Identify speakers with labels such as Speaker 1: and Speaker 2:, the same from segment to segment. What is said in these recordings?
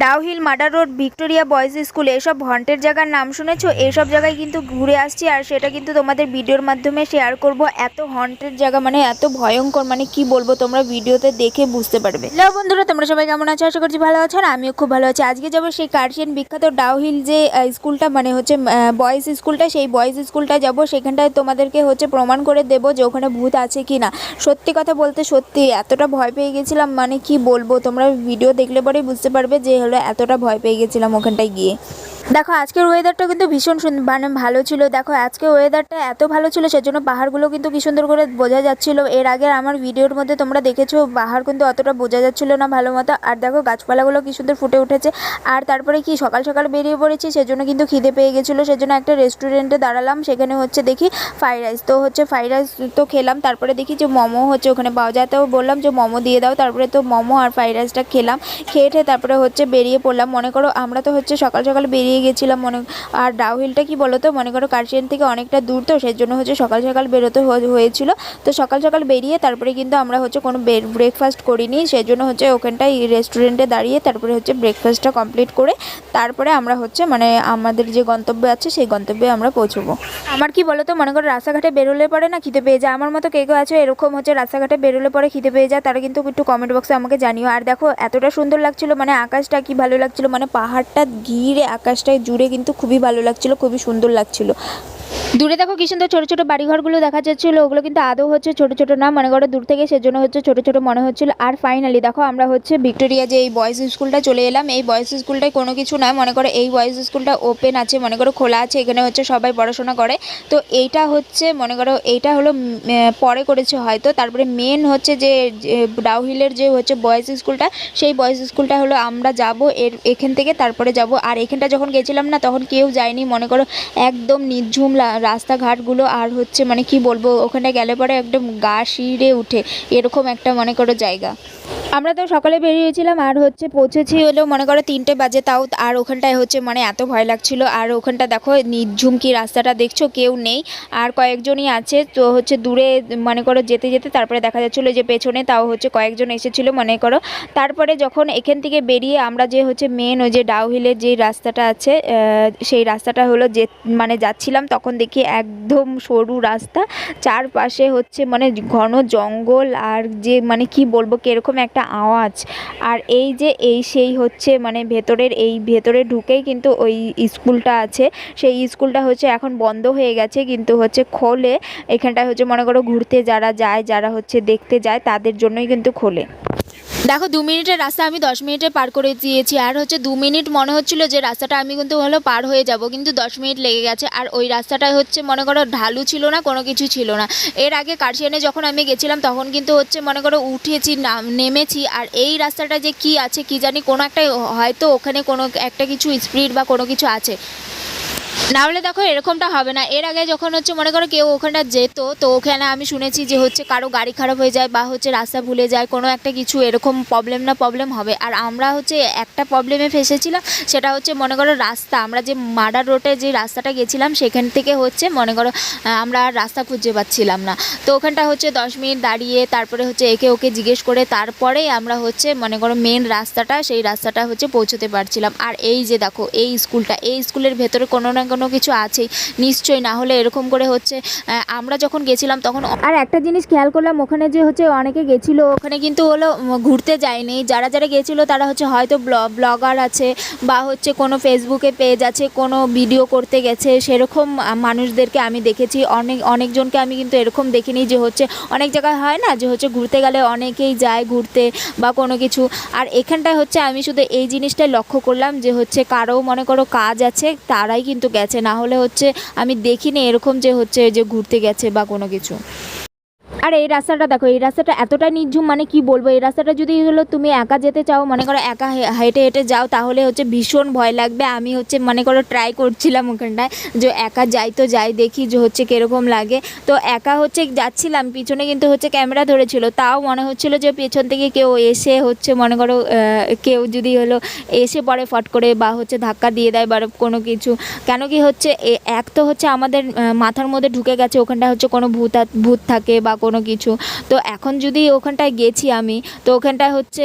Speaker 1: Dowhill murder road, Victoria boys school, এসব হন্টের জায়গার নাম শুনেছো? এইসব জায়গায় কিন্তু ঘুরে আসছি আর সেটা কিন্তু তোমাদের ভিডিওর মাধ্যমে শেয়ার করব। এত হন্টের জায়গা মানে এত ভয়ঙ্কর মানে কি বলব তোমরা ভিডিওতে দেখে বুঝতে পারবে। হ্যালো বন্ধুরা, তোমরা সবাই কেমন আছো? আশা করছি ভালো আছো আর আমিও খুব ভালো আছি। আজকে যাব সেই কার্শিয়ান বিখ্যাত ডাউহিল যে স্কুলটা মানে হচ্ছে বয়েজ স্কুলটা, সেই বয়েজ স্কুলটা যাব। সেখানটায় তোমাদেরকে হচ্ছে প্রমাণ করে দেবো যে ওখানে ভূত আছে কি না সত্যি কথা বলতে সত্যি, এতটা ভয় পেয়ে গেছিলাম মানে কি বলব তোমরা ভিডিও দেখলে পরেই বুঝতে পারবে যে হলো এতটা ভয় পেয়ে গেছিলাম ওখানটায় গিয়ে। দেখো, আজকের ওয়েদারটা কিন্তু ভীষণ সুন্দর মানে ভালো ছিল। দেখো, আজকে ওয়েদারটা এত ভালো ছিল, সেজন্য পাহাড়গুলো কিন্তু কি সুন্দর করে বোঝা যাচ্ছিল। এর আগে আমার ভিডিওর মধ্যে তোমরা দেখেছ, পাহাড় কিন্তু অতটা বোঝা যাচ্ছিল না ভালো মতো। আর দেখো, গাছপালাগুলো কি সুন্দর ফুটে উঠেছে। আর তারপরে কি, সকাল সকাল বেরিয়ে পড়েছি, সেজন্য কিন্তু খিদে পেয়ে গেছিল। সেজন্য একটা রেস্টুরেন্টে দাঁড়ালাম, সেখানে হচ্ছে দেখি ফ্রাইড রাইস তো হচ্ছে ফ্রাইড রাইস তো খেলাম, তারপরে দেখি যে মোমো হচ্ছে ওখানে পাওয়া যায়। তো বললাম যে মোমো দিয়ে দাও, তারপরে তো মোমো আর ফ্রাইড রাইসটা খেলাম। খেয়ে তারপরে হচ্ছে বেরিয়ে পড়লাম। মনে করো আমরা তো হচ্ছে সকাল সকাল বেরিয়ে গেছিলাম মনে, আর ডাউহিলটা কি বলো তো মনে করো কার্শিয়ান থেকে অনেকটা দূর তো সেই জন্য হচ্ছে সকাল সকাল বেরোতে হয়ে- হয়েছিল। তো সকাল সকাল বেরিয়ে তারপরে কিন্তু আমরা হচ্ছে কোনো ব্রেকফাস্ট করিনি সেই জন্য হচ্ছে ওখানটায় রেস্টুরেন্টে দাঁড়িয়ে তারপরে হচ্ছে ব্রেকফাস্টটা কমপ্লিট করে তারপরে আমরা হচ্ছে মানে আমাদের যে গন্তব্য আছে, সেই গন্তব্যে আমরা পৌঁছবো। আমার কি বলো তো মনে করো রাস্তাঘাটে বেরোলে পরে না খিদে পেয়ে যায়। আমার মতো কে কেউ আছে, এরকম হচ্ছে রাস্তাঘাটে বেরোলে পরে খিদে পেয়ে যায়, তারা কিন্তু একটু কমেন্ট বক্সে আমাকে জানিও। আর দেখো, এতটা সুন্দর লাগছিল মানে আকাশটা কি ভালো লাগছিল মানে পাহাড়টা ঘিরে আকাশটা জুড়ে কিন্তু খুবই ভালো লাগছিল খুবই সুন্দর লাগছিল। দূরে দেখো কি সুন্দর ছোটো ছোটো বাড়িঘরগুলো দেখা যাচ্ছিল, ওগুলো কিন্তু আদৌ হচ্ছে ছোটো ছোটো না, মনে করো দূর থেকে সেজন্য হচ্ছে ছোটো ছোটো মনে হচ্ছিল। আর ফাইনালি দেখো আমরা হচ্ছে ভিক্টোরিয়া যে এই বয়েজ স্কুলটা চলে এলাম, এই বয়েজ স্কুলটায় কোনো কিছু নয়, মনে করো এই বয়েজ স্কুলটা ওপেন আছে, মনে করো খোলা আছে, এখানে হচ্ছে সবাই পড়াশোনা করে। তো এইটা হচ্ছে মনে করো এইটা হলো পরে করেছে হয়তো, তারপরে মেন হচ্ছে যে ডাউহিলের যে হচ্ছে বয়েজ স্কুলটা সেই বয়েজ স্কুলটা হলো আমরা যাব, এর, এখান থেকে তারপরে যাব। আর এখানটা যখন গেছিলাম না, তখন কেউ যায়নি, মনে করো একদম নির্ঝুম রাস্তাঘাটগুলো আর হচ্ছে মানে কি বলব, ওখানে গেলে পরে একদম গা শিরে উঠে। এরকম একটা মনে করো জায়গা। আমরা তো সকালে বেরিয়েছিলাম আর হচ্ছে পৌঁছেছি হলো মনে করো তিনটে বাজে, তাও আর ওখানটায় হচ্ছে মানে এত ভয় লাগছিল। আর ওখানটা দেখো নির্ঝুম কি রাস্তাটা দেখছ, কেউ নেই। আর কয়েকজনই আছে, তো হচ্ছে দূরে মনে করো যেতে যেতে তারপরে দেখা যাচ্ছিল যে পেছনে তাও হচ্ছে কয়েকজন এসেছিল মনে করো। তারপরে যখন এখান থেকে বেরিয়ে আমরা যে হচ্ছে মেন ওই যে ডাউহিলের যে রাস্তাটা আছে সেই রাস্তাটা হলো যে মানে যাচ্ছিলাম তখন দেখি একদম সরু রাস্তা। চারপাশে হচ্ছে মানে ঘন জঙ্গল আর যে মানে কি বলব, কীরকম একটা আওয়াজ। আর এই যে, এই সেই হচ্ছে মানে ভেতরের এই ভেতরে ঢুকেই কিন্তু ওই স্কুলটা আছে। সেই স্কুলটা হচ্ছে এখন বন্ধ হয়ে গেছে, কিন্তু হচ্ছে খোলে। এখানটায় হচ্ছে মনে করো ঘুরতে যারা যায়, যারা হচ্ছে দেখতে যায়, তাদের জন্যই কিন্তু খোলে। দেখো, দু মিনিটের রাস্তা আমি দশ মিনিটে পার করে দিয়েছি। আর হচ্ছে দু মিনিট মনে হচ্ছিল যে রাস্তাটা আমি কিন্তু হলো পার হয়ে যাব, কিন্তু দশ মিনিট লেগে গেছে। আর ওই রাস্তাটা হচ্ছে মনে করো ঢালু ছিল না, কোনো কিছু ছিল না। এর আগে কার্শিয়ানে যখন আমি গেছিলাম, তখন কিন্তু হচ্ছে মনে করো উঠেছি, নাম, নেমেছি। আর এই রাস্তাটা যে কি আছে, কি জানি কোনো একটা হয়তো ওখানে কোনো একটা কিছু স্পিড বা কোনো কিছু আছে। না হলে দেখো এরকমটা হবে না। এর আগে যখন হচ্ছে মনে করো কেউ ওখানটা যেত, তো ওখানে আমি শুনেছি যে হচ্ছে কারও গাড়ি খারাপ হয়ে যায় বা হচ্ছে রাস্তা ভুলে যায়, কোনো একটা কিছু এরকম প্রবলেম না প্রবলেম হবে। আর আমরা হচ্ছে একটা প্রবলেমে ফেসেছিলাম, সেটা হচ্ছে মনে করো রাস্তা। আমরা যে মাডার রোডে যে রাস্তাটা গেছিলাম, সেখান থেকে হচ্ছে মনে করো আমরা রাস্তা খুঁজে পাচ্ছিলাম না। তো ওখানটা হচ্ছে দশ মিনিট দাঁড়িয়ে তারপরে হচ্ছে একে ওকে জিজ্ঞেস করে তারপরেই আমরা হচ্ছে মনে করো মেন রাস্তাটা, সেই রাস্তাটা হচ্ছে পৌঁছতে পারছিলাম। আর এই যে দেখো, এই স্কুলটা এই স্কুলের ভেতরে কোনো না কোনো কিছু আছেই। নিশ্চয়ই না হলে এরকম করে হচ্ছে আমরা যখন গেছিলাম তখন আর একটা জিনিস খেয়াল করলাম ওখানে যে হচ্ছে অনেকে গেছিল ওখানে কিন্তু হলো ঘুরতে যায়নি। যারা যারা গেছিল তারা হচ্ছে হয়তো ব্লগার আছে বা হচ্ছে কোনো ফেসবুকে পেজ আছে কোনো ভিডিও করতে গেছে সেরকম মানুষদেরকে আমি দেখেছি। অনেক অনেকজনকে আমি কিন্তু এরকম দেখিনি যে হচ্ছে অনেক জায়গায় হয় না যে হচ্ছে ঘুরতে গেলে অনেকেই যায় ঘুরতে বা কোনো কিছু। আর এখানটায় হচ্ছে আমি শুধু এই জিনিসটাই লক্ষ্য করলাম যে হচ্ছে কারও মনে করো কাজ আছে তারাই কিন্তু গেছে, না হলে হচ্ছে আমি দেখিনি এরকম যে হচ্ছে যে ঘুরতে গেছে বা কোনো কিছু। আর এই রাস্তাটা দেখো, এই রাস্তাটা এতটা নির্ঝুম মানে কি বলব? এই রাস্তাটা যদি হলো তুমি একা যেতে চাও, মনে করো একা হেঁটে হেঁটে যাও, তাহলে হচ্ছে ভীষণ ভয় লাগবে। আমি হচ্ছে মনে করো ট্রাই করছিলাম ওখানটায়, যে একা যাই তো যাই, দেখি যে হচ্ছে কীরকম লাগে। তো একা হচ্ছে যাচ্ছিলাম, পিছনে কিন্তু হচ্ছে ক্যামেরা ধরেছিল। তাও মনে হচ্ছিল যে পেছন থেকে কেউ এসে হচ্ছে মনে করো কেউ যদি হলো এসে পড়ে ফট করে বা হচ্ছে ধাক্কা দিয়ে দেয় বা কোনো কিছু। কেন কি হচ্ছে এক তো হচ্ছে আমাদের মাথার মধ্যে ঢুকে গেছে ওখানটা হচ্ছে কোনো ভূত ভূত থাকে বা কোনো কোনো কিছু। তো এখন যদি ওখানটায় গেছি আমি, তো ওখানটায় হচ্ছে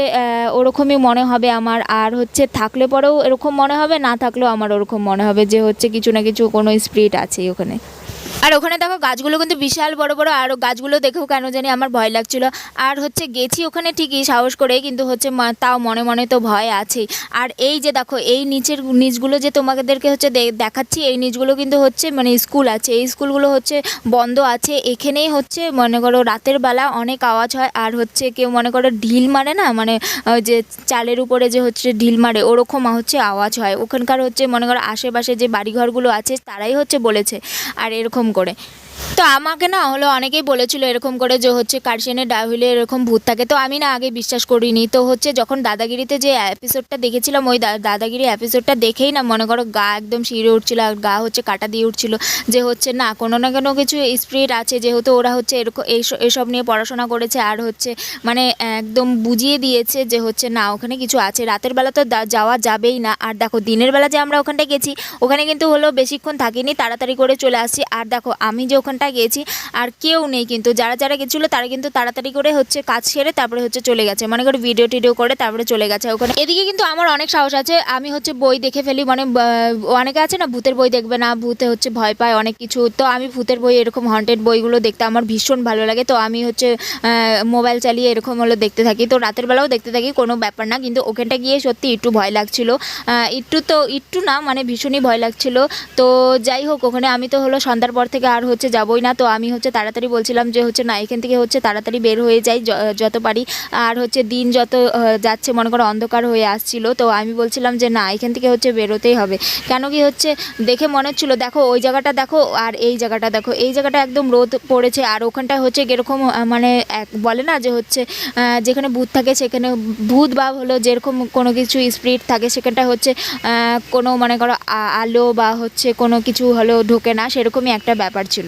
Speaker 1: ওরকমই মনে হবে আমার। আর হচ্ছে থাকলে পরেও এরকম মনে হবে, না থাকলেও আমার ওরকম মনে হবে যে হচ্ছে কিছু না কিছু কোনো স্পিরিট আছে ওখানে। আর ওখানে দেখো গাছগুলো কিন্তু বিশাল বড় বড়, আর গাছগুলো দেখেও কেন জানি আমার ভয় লাগছিল। আর হচ্ছে গেছি ওখানে ঠিকই সাহস করে কিন্তু হচ্ছে তাও মনে মনে তো ভয় আছে আর এই যে দেখো, এই নিচের নিচগুলো যে তোমাদেরকে হচ্ছে দেখাচ্ছি, এই নিচগুলো কিন্তু হচ্ছে মানে স্কুল আছে। এই স্কুলগুলো হচ্ছে বন্ধ আছে। এখানেই হচ্ছে মনে করো রাতের বেলা অনেক আওয়াজ হয়, আর হচ্ছে কেউ মনে করো ঢিল মারে না মানে যে চালের উপরে যে হচ্ছে ঢিল মারে, ওরকম হচ্ছে আওয়াজ হয়। ওখানকার হচ্ছে মনে করো আশেপাশে যে বাড়িঘরগুলো আছে, তারাই হচ্ছে বলেছে। আর এরকম করে তো আমাকে না হলো অনেকেই বলেছিল এরকম করে যে হচ্ছে কার্শিয়ানে ডাহুলে এরকম ভূত থাকে। তো আমি না আগে বিশ্বাস করিনি। তো হচ্ছে যখন দাদাগিরিতে যে এপিসোডটা দেখেছিলাম, ওই দাদাগিরি এপিসোডটা দেখেই না মনে করো গা একদম শিরে উঠছিল আর গা হচ্ছে কাটা দিয়ে উঠছিল যে হচ্ছে না, কোনো না কোনো কিছু স্পিরিট আছে যেহেতু ওরা হচ্ছে এরকম এইস- এসব নিয়ে পড়াশোনা করেছে আর হচ্ছে মানে একদম বুঝিয়ে দিয়েছে যে হচ্ছে না, ওখানে কিছু আছে। রাতের বেলা তো যাওয়া যাবেই না। আর দেখো দিনের বেলা যে আমরা ওখানটায় গেছি, ওখানে কিন্তু হলো বেশিক্ষণ থাকিনি, তাড়াতাড়ি করে চলে আসছি। আর দেখো আমি যে ওখানটায় গেছি, আর কেউ নেই কিন্তু। যারা যারা গেছিল, তারা কিন্তু তাড়াতাড়ি করে হচ্ছে কাজ সেরে তারপরে হচ্ছে চলে গেছে। মনে করে ভিডিও টিডিও করে তারপরে চলে গেছে ওখানে। এদিকে কিন্তু আমার অনেক সাহস আছে। আমি হচ্ছে বই দেখে ফেলি। মানে অনেকে আছে না, ভূতের বই দেখবে না, ভূতে হচ্ছে ভয় পায় অনেক কিছু। তো আমি ভূতের বই, এরকম হন্টেড বইগুলো দেখতে আমার ভীষণ ভালো লাগে। তো আমি হচ্ছে মোবাইল চালিয়ে এরকম হলো দেখতে থাকি। তো রাতের বেলাও দেখতে থাকি, কোনো ব্যাপার না। কিন্তু ওখানটা গিয়ে সত্যি একটু ভয় লাগছিল। একটু তো, একটু না মানে ভীষণই ভয় লাগছিল। তো যাই হোক, ওখানে আমি তো হলো সন্ধ্যার পর থেকে আর হচ্ছে যাবোই না। তো আমি হচ্ছে তাড়াতাড়ি বলছিলাম যে হচ্ছে না এখান থেকে হচ্ছে তাড়াতাড়ি বের হয়ে যাই যত পারি। আর হচ্ছে দিন যত যাচ্ছে মনে করো অন্ধকার হয়ে আসছিল তো আমি বলছিলাম যে না এখান থেকে হচ্ছে বেরোতেই হবে। কেন কি হচ্ছে দেখে মনে হচ্ছিল দেখো ওই জায়গাটা দেখো আর এই জায়গাটা দেখো। এই জায়গাটা একদম রোদ পড়েছে আর ওখানটা হচ্ছে যেরকম আহ, মানে এক বলে না যে হচ্ছে যেখানে ভূত থাকে সেখানে ভূত বা হলো যেরকম কোনো কিছু স্পিরিট থাকে সেখানটা হচ্ছে কোনো মনে করো আলো বা হচ্ছে কোনো কিছু হলো ঢোকে না সেরকমই একটা ব্যাপার ছিল।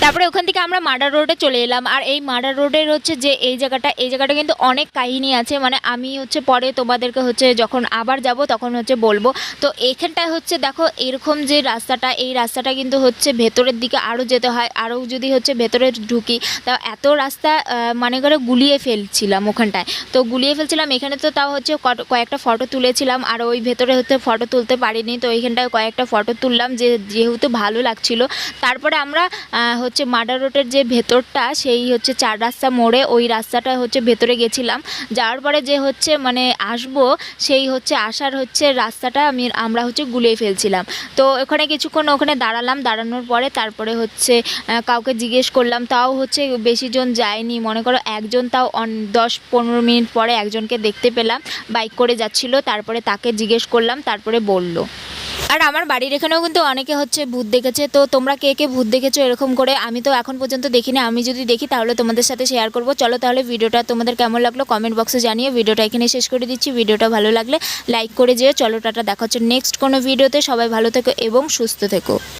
Speaker 1: তারপরে ওখান থেকে আমরা মার্ডার রোডে চলে এলাম। আর এই মার্ডার রোডের হচ্ছে যে এই জায়গাটা এই জায়গাটা কিন্তু অনেক কাহিনী আছে। মানে আমি হচ্ছে পরে তোমাদেরকে হচ্ছে যখন আবার যাব তখন হচ্ছে বলব। তো এখানটায় হচ্ছে দেখো, এরকম যে রাস্তাটা, এই রাস্তাটা কিন্তু হচ্ছে ভেতরের দিকে আরও যেতে হয়। আরও যদি হচ্ছে ভেতরে ঢুকি, তা এত রাস্তা মানে করে গুলিয়ে ফেলছিলাম ওখানটায়। তো গুলিয়ে ফেলছিলাম, এখানে তো তাও হচ্ছে কট- কয়েকটা ফটো তুলেছিলাম। আর ওই ভেতরে হচ্ছে ফটো তুলতে পারিনি। তো এইখানটায় কয়েকটা ফটো তুললাম যে, যেহেতু ভালো লাগছিল। তারপরে আমরা হচ্ছে মার্ডার রোডের যে ভেতরটা, সেই হচ্ছে চার রাস্তা মোড়ে ওই রাস্তাটা হচ্ছে ভেতরে গেছিলাম। যাওয়ার পরে যে হচ্ছে মানে আসব, সেই হচ্ছে আসার হচ্ছে রাস্তাটা আমি, আমরা হচ্ছে গুলিয়ে ফেলছিলাম। তো ওখানে কিছুক্ষণ ওখানে দাঁড়ালাম, দাঁড়ানোর পরে তারপরে হচ্ছে কাউকে জিজ্ঞেস করলাম, তাও হচ্ছে বেশি জন যায়নি। মনে করো একজন তাও দশ পনেরো মিনিট পরে একজনকে দেখতে পেলাম, বাইক করে যাচ্ছিল, তারপরে তাকে জিজ্ঞেস করলাম, তারপরে বলল। আর আমার বাড়ির এখানেও কিন্তু অনেকে হচ্ছে ভূত দেখেছে। তো তোমরা কে কে ভূত দেখেছ এরকম করে আমি তো এখন পর্যন্ত দেখিনি। আমি যদি দেখি তাহলে তোমাদের সাথে শেয়ার করব। চলো তাহলে ভিডিওটা তোমাদের কেমন লাগল কমেন্ট বক্সে জানিয়ে ভিডিওটা এখানে শেষ করে দিচ্ছি। ভিডিওটা ভালো লাগলে লাইক করে যেও। চলো টাটা, দেখা হচ্ছে নেক্সট কোনো ভিডিওতে সবাই ভালো থেকো এবং সুস্থ থেকো।